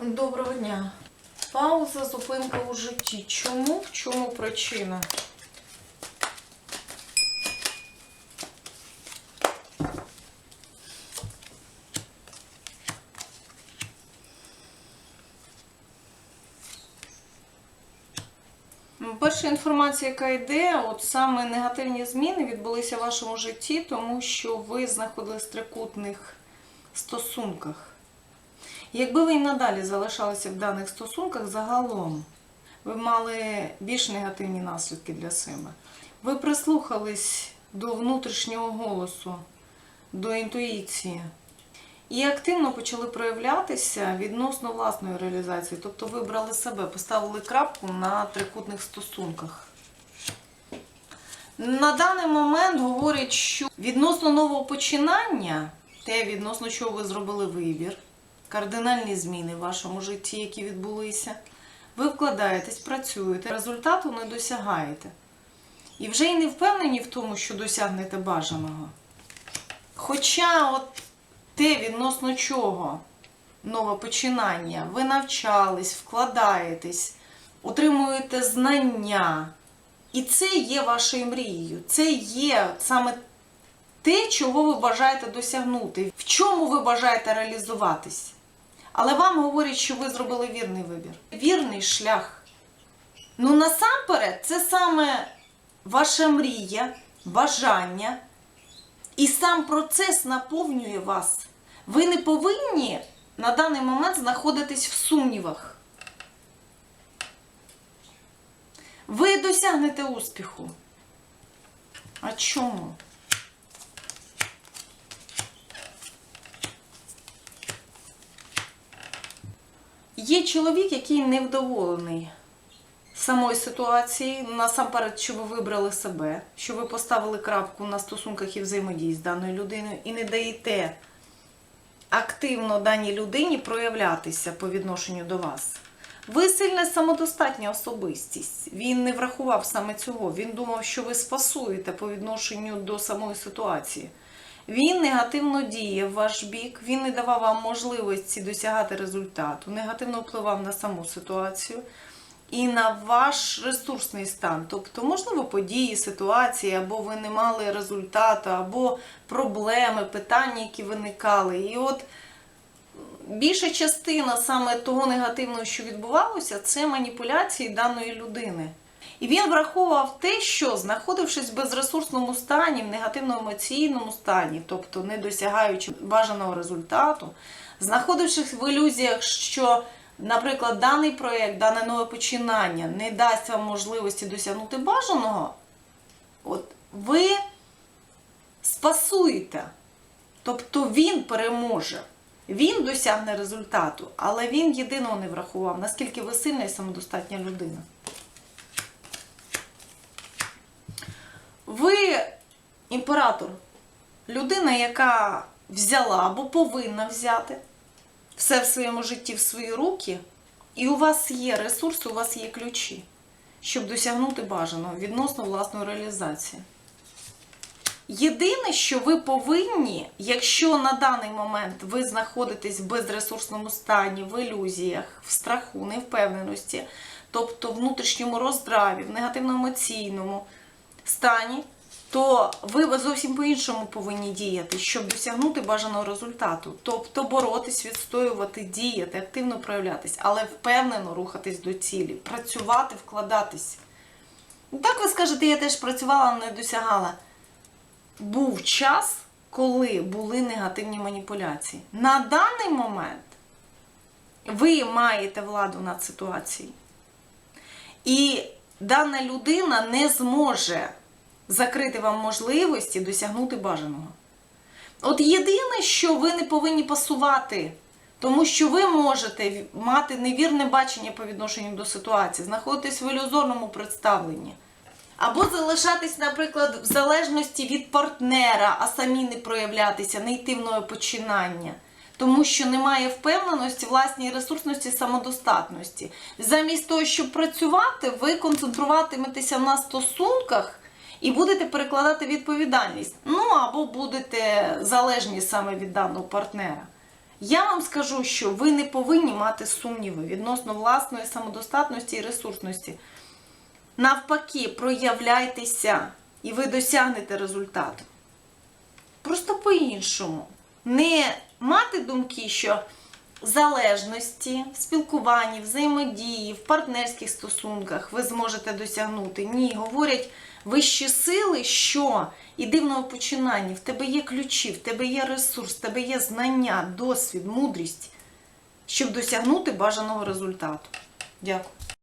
Доброго дня. Пауза, зупинка у житті. Чому? В чому причина? Ну, Перша інформація, яка йде, от саме негативні зміни відбулися в вашому житті, тому що ви знаходились в трикутних стосунках. Якби ви і надалі залишалися в даних стосунках, загалом ви мали більш негативні наслідки для себе. Ви прислухались до внутрішнього голосу, до інтуїції і активно почали проявлятися відносно власної реалізації. Тобто вибрали себе, поставили крапку на трикутних стосунках. На даний момент говорять, що відносно нового починання, те, відносно чого ви зробили вибір, кардинальні зміни в вашому житті, які відбулися, ви вкладаєтесь, працюєте, результату не досягаєте. І вже й не впевнені в тому, що досягнете бажаного. Хоча от те, відносно чого нове починання, ви навчались, вкладаєтесь, отримуєте знання. І це є вашою мрією. Це є саме те, чого ви бажаєте досягнути, в чому ви бажаєте реалізуватись. Але вам говорять, що ви зробили вірний вибір. Вірний шлях. Ну, насамперед, це саме ваша мрія, бажання. І сам процес наповнює вас. Ви не повинні на даний момент знаходитись в сумнівах. Ви досягнете успіху. А чому? Є чоловік, який невдоволений самої ситуації, насамперед, що ви вибрали себе, що ви поставили крапку на стосунках і взаємодії з даною людиною і не даєте активно даній людині проявлятися по відношенню до вас. Ви сильна самодостатня особистість. Він не врахував саме цього. Він думав, що ви спасуєте по відношенню до самої ситуації. Він негативно діє в ваш бік, він не давав вам можливості досягати результату, негативно впливав на саму ситуацію і на ваш ресурсний стан. Тобто, можливо, події, ситуації, або ви не мали результату, або проблеми, питання, які виникали. І от більша частина саме того негативного, що відбувалося, це маніпуляції даної людини. І він враховував те, що, знаходившись в безресурсному стані, в негативному емоційному стані, тобто не досягаючи бажаного результату, знаходившись в ілюзіях, що, наприклад, даний проєкт, дане нове починання не дасть вам можливості досягнути бажаного, от ви спасуєте. Тобто він переможе. Він досягне результату, але він єдиного не врахував, наскільки ви сильна і самодостатня людина. Ви імператор, людина, яка взяла або повинна взяти все в своєму житті в свої руки, і у вас є ресурси, у вас є ключі, щоб досягнути бажаного відносно власної реалізації. Єдине, що ви повинні, якщо на даний момент ви знаходитесь в безресурсному стані, в ілюзіях, в страху, невпевненості, тобто в внутрішньому роздраві, в негативно-емоційному стані, то ви зовсім по-іншому повинні діяти, щоб досягнути бажаного результату. Тобто боротись, відстоювати, діяти, активно проявлятись, але впевнено рухатись до цілі, працювати, вкладатись. Так ви скажете, я теж працювала, але не досягала був час, коли були негативні маніпуляції. На даний момент ви маєте владу над ситуацією. І дана людина не зможе закрити вам можливості досягнути бажаного. От єдине, що ви не повинні пасувати, тому що ви можете мати невірне бачення по відношенню до ситуації, знаходитись в ілюзорному представленні. Або залишатись, наприклад, в залежності від партнера, а самі не проявлятися, не йти в нове починання. Тому що немає впевненості, власній ресурсності, самодостатності. Замість того, щоб працювати, ви концентруватиметеся на стосунках і будете перекладати відповідальність. Ну або будете залежні саме від даного партнера. Я вам скажу, що ви не повинні мати сумніви відносно власної самодостатності і ресурсності. Навпаки, проявляйтеся і ви досягнете результату. Просто по-іншому. Не мати думки, що залежності, в спілкуванні, взаємодії, в партнерських стосунках ви зможете досягнути. Ні, говорять вищі сили, що іди в новопочинанні, в тебе є ключі, в тебе є ресурс, в тебе є знання, досвід, мудрість, щоб досягнути бажаного результату. Дякую.